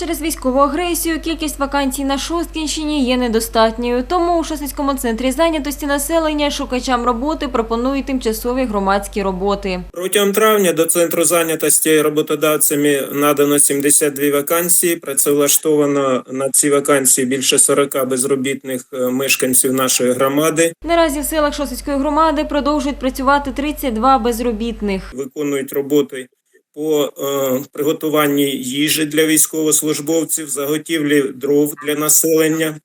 Через військову агресію кількість вакансій на Шосткінщині є недостатньою. Тому у Шосткінському центрі зайнятості населення шукачам роботи пропонують тимчасові громадські роботи. Протягом травня до центру зайнятості роботодавцями надано 72 вакансії. Працевлаштовано на ці вакансії більше 40 безробітних е, мешканців нашої громади. Наразі в селах Шосткінської громади продовжують працювати 32 безробітних. Виконують роботи по е, приготуванні їжі для військовослужбовців, заготівлі дров для населення.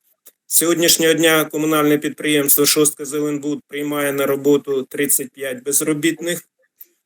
Сьогоднішнього дня комунальне підприємство Шостка Зеленбуд приймає на роботу 35 безробітних.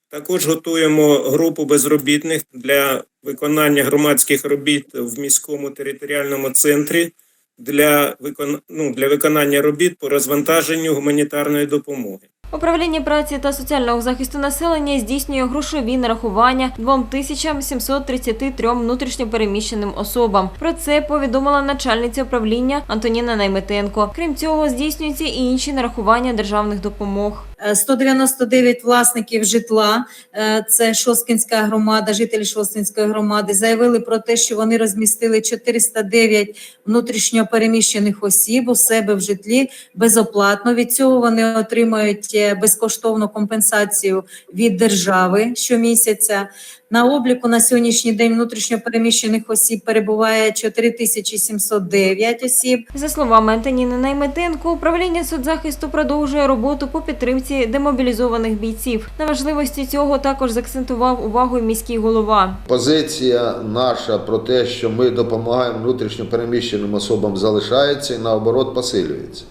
Також готуємо групу безробітних для виконання громадських робіт в міському територіальному центрі для, викон... ну, для виконання робіт по розвантаженню гуманітарної допомоги. Управління праці та соціального захисту населення здійснює грошові нарахування 2733 внутрішньопереміщеним особам. Про це повідомила начальниця управління Антоніна Найметенко. Крім цього, здійснюються і інші нарахування державних допомог. Е, 199 власників житла, е, це Шосткінська громада, жителі Шосткінської громади, заявили про те, що вони розмістили 409 внутрішньо переміщених осіб у себе в житлі безоплатно. Від цього вони отримають е, безкоштовну компенсацію від держави щомісяця. На обліку на сьогоднішній день внутрішньо переміщених осіб перебуває 4709 осіб. За словами Антоніни Найметенко, управління соцзахисту продовжує роботу по підтримці демобілізованих бійців. На важливості цього також закцентував увагу і міський голова. Позиція наша про те, що ми допомагаємо внутрішньо переміщеним особам, залишається і наоборот посилюється.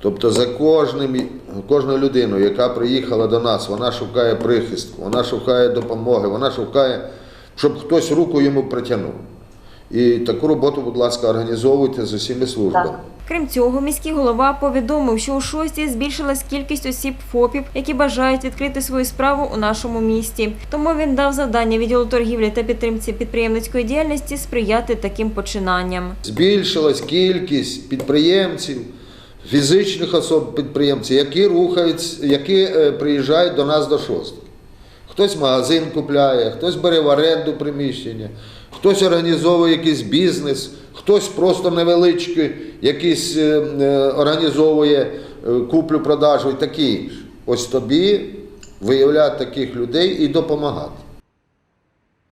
Тобто за кожним, кожною людиною, яка приїхала до нас, вона шукає прихистку, вона шукає допомоги, вона шукає, щоб хтось руку йому притягнув. І таку роботу, будь ласка, організовуйте з усіма службами. Крім цього, міський голова повідомив, що у шості збільшилась кількість осіб ФОПів, які бажають відкрити свою справу у нашому місті. Тому він дав завдання відділу торгівлі та підтримці підприємницької діяльності сприяти таким починанням. Збільшилась кількість підприємців, фізичних особ підприємців, які рухаються, які е, приїжджають до нас до шостки. Хтось магазин купляє, хтось бере в оренду приміщення, хтось організовує якийсь бізнес, хтось просто невеличкий якийсь е, е, організовує куплю-продажу і таке інше. Ось тобі виявляти таких людей і допомагати.